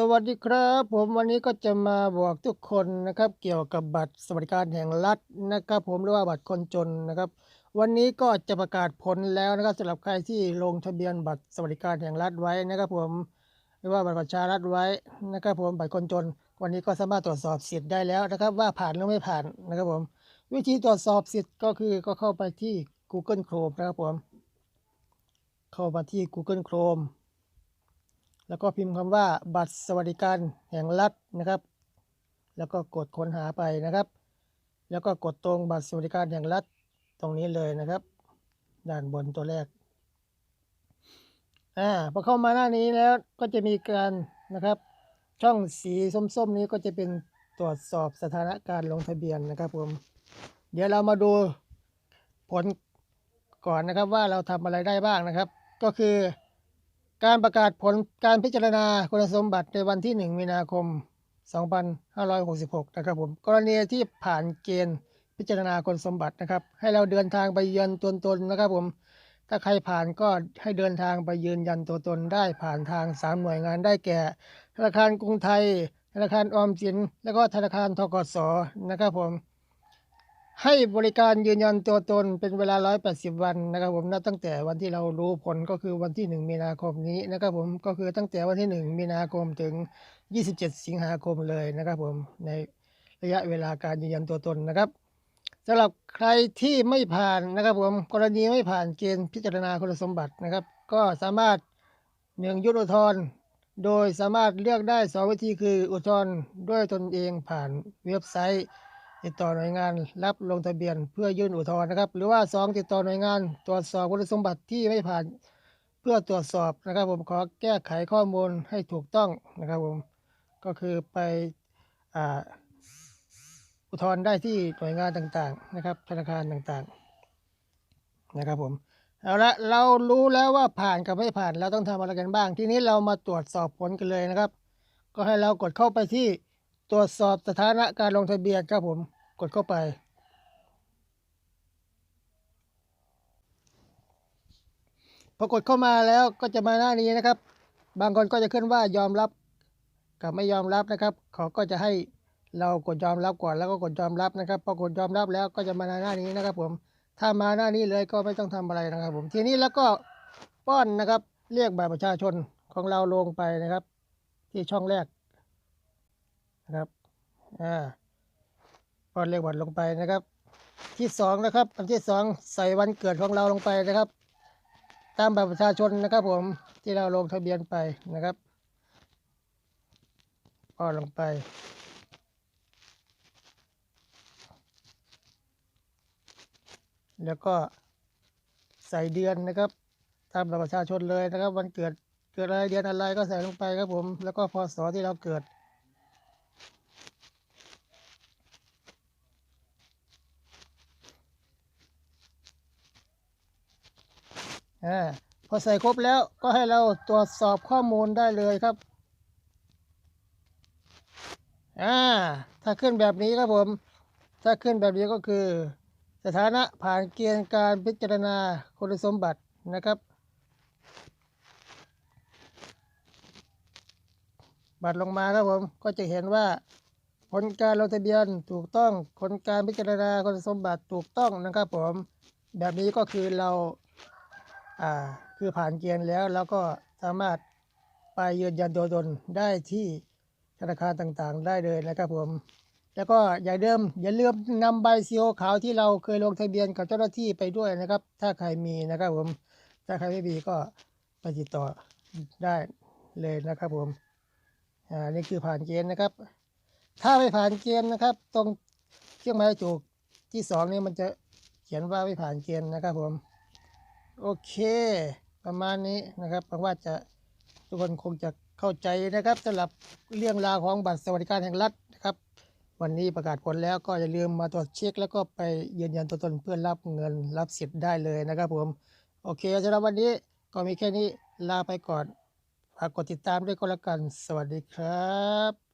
สวัสดีครับ ผมวันนี้ก็จะมาบอกทุกคนนะครับ เกี่ยวกับบัตรสวัสดิการแห่งรัฐนะครับ ผมหรือว่าบัตรคนจนนะครับ วันนี้ก็จะประกาศผลแล้วนะครับสำหรับใครที่ลงทะเบียนบัตรสวัสดิการแห่งรัฐไว้นะครับ ผมหรือว่าบัตรประชารัฐไว้นะครับ ผมบัตรคนจน วันนี้ก็สามารถตรวจสอบสิทธิ์ได้แล้วนะครับ ว่าผ่านหรือไม่ผ่านนะครับผม วิธีตรวจสอบสิทธิ์ก็คือก็เข้าไปที่ Google Chrome นะครับผม เข้ามาที่ Google Chrome แล้วก็พิมพ์คำว่าบัตรสวัสดิการแห่งรัฐนะครับ แล้วก็กดค้นหาไปนะครับ แล้วก็กดตรงบัตรสวัสดิการแห่งรัฐตรงนี้เลยนะครับ ด้านบนตัวแรกอ่าพอเข้ามาหน้านี้แล้วก็จะมีการนะครับ ช่องสีส้มๆ นี้ก็จะเป็นตรวจสอบสถานการณ์ลงทะเบียนนะครับผมเดี๋ยวเรามาดูผลก่อนนะครับว่าเราทำอะไรได้บ้างนะครับ ก็คือ การประกาศผลการพิจารณาคุณสมบัติในวันที่ 1 มีนาคม 2566 นะครับผม กรณีที่ผ่านเกณฑ์พิจารณาคุณสมบัตินะครับ ให้เราเดินทางไปยืนตัวตนนะครับผม ถ้าใครผ่านก็ให้เดินทางไปยืนยันตัวตนได้ผ่านทาง 3 หน่วยงานได้แก่ ธนาคารกรุงไทย ธนาคารออมสิน แล้วก็ธนาคารทกสนะครับผม ให้บริการยืนยันตัวตนเป็นเวลา 180 วันนะครับผมนับตั้งแต่วันที่เรารู้ผลก็คือวันที่ 1 มีนาคมนี้นะครับผมก็คือตั้งแต่วันที่ 1 มีนาคมถึง 27 สิงหาคมเลยนะครับผมในระยะเวลาการยืนยันตัวตนนะครับสำหรับใครที่ไม่ผ่านนะครับผมกรณีไม่ผ่านเกณฑ์พิจารณาคุณสมบัตินะครับ ก็สามารถหนึ่งยุทธอุทธรณ์โดยสามารถเลือกได้สองวิธีคืออุทธรณ์ด้วยตนเองผ่านเว็บไซต์ ติดต่อหน่วยงานรับลงทะเบียนเพื่อยื่นอุทธรณ์นะครับ หรือว่า 2 ติดต่อหน่วยงานตรวจสอบคุณสมบัติที่ไม่ผ่านเพื่อตรวจสอบนะครับ ผมขอแก้ไขข้อมูลให้ถูกต้องนะครับผมก็คือไปอุทธรณ์ได้ที่หน่วยงานต่างๆนะครับ ธนาคารต่างๆนะครับผมเอาละเรารู้แล้วว่าผ่านกับไม่ผ่านเราต้องทำอะไรกันบ้าง ทีนี้เรามาตรวจสอบผลกันเลยนะครับ ก็ให้เรากดเข้าไปที่ ตรวจสอบสถานะการลงทะเบียนครับผม กดเข้าไป พอกดเข้ามาแล้วก็จะมาหน้านี้นะครับ บางคนก็จะขึ้นว่ายอมรับกับไม่ยอมรับนะครับ เขาก็จะให้เรากดยอมรับก่อนแล้วก็กดยอมรับนะครับพอกดยอมรับแล้วก็จะมาหน้านี้นะครับ ผม ถ้ามาหน้านี้เลยก็ไม่ต้องทำอะไรนะครับ ผมทีนี้แล้วก็ป้อนนะครับ เรียกบัตรประชาชนของเราลงไปนะครับ ที่ช่องแรก นะครับอ่าป้อนเลขบัตรลงไปนะครับ ที่สองนะครับอันที่สองใส่วันเกิดของเราลงไปนะครับ ตามบัตรประชาชนนะครับ ผมที่เราลงทะเบียนไปนะครับป้อนลงไปแล้วก็ใส่เดือนนะครับตามบัตรประชาชนเลยนะครับ วันเกิดเกิดอะไรเดือนอะไรก็ใส่ลงไปครับผม แล้วก็พศที่เราเกิด อ่าพอใส่ครบแล้วก็ให้เราตรวจสอบข้อมูลได้เลยครับอ่าถ้าขึ้นแบบนี้ครับผม ถ้าขึ้นแบบนี้ก็คือ สถานะผ่านเกณฑ์การพิจารณาคุณสมบัตินะครับบัตรลงมาครับผมก็จะเห็นว่า ผลการลงทะเบียนถูกต้องผลการพิจารณาคุณสมบัติถูกต้องนะครับผม แบบนี้ก็คือเรา อ่าคือผ่านเกณฑ์แล้วเราก็สามารถไปยืนยันตัวตนได้ที่ธนาคารต่างๆ ได้เลยนะครับผม แล้วก็อย่าเดิมอย่าลืมนำใบซีโอขาวที่เราเคยลงทะเบียนกับเจ้าหน้าที่ไปด้วยนะครับ ถ้าใครมีนะครับผม ถ้าใครไม่มีก็ไปติดต่อได้เลยนะครับผม อ่า นี่คือผ่านเกณฑ์นะครับ ถ้าไม่ผ่านเกณฑ์นะครับ ตรงเครื่องหมายจุกที่สองนี่มันจะเขียนว่าไม่ผ่านเกณฑ์นะครับผม โอเค ประมาณนี้นะครับหวังว่าจะทุกคนคงจะเข้าใจนะครับสำหรับเรื่องราวของบัตรสวัสดิการแห่งรัฐนะครับ วันนี้ประกาศผลแล้วก็อย่าลืมมาตรวจเช็ค แล้วก็ไปยืนยันตัวตนเพื่อรับเงินรับสิทธิ์ได้เลยนะครับผม โอเคสำหรับวันนี้ก็มีแค่นี้ลาไปก่อนฝากกดติดตามด้วยก็แล้วกัน สวัสดีครับ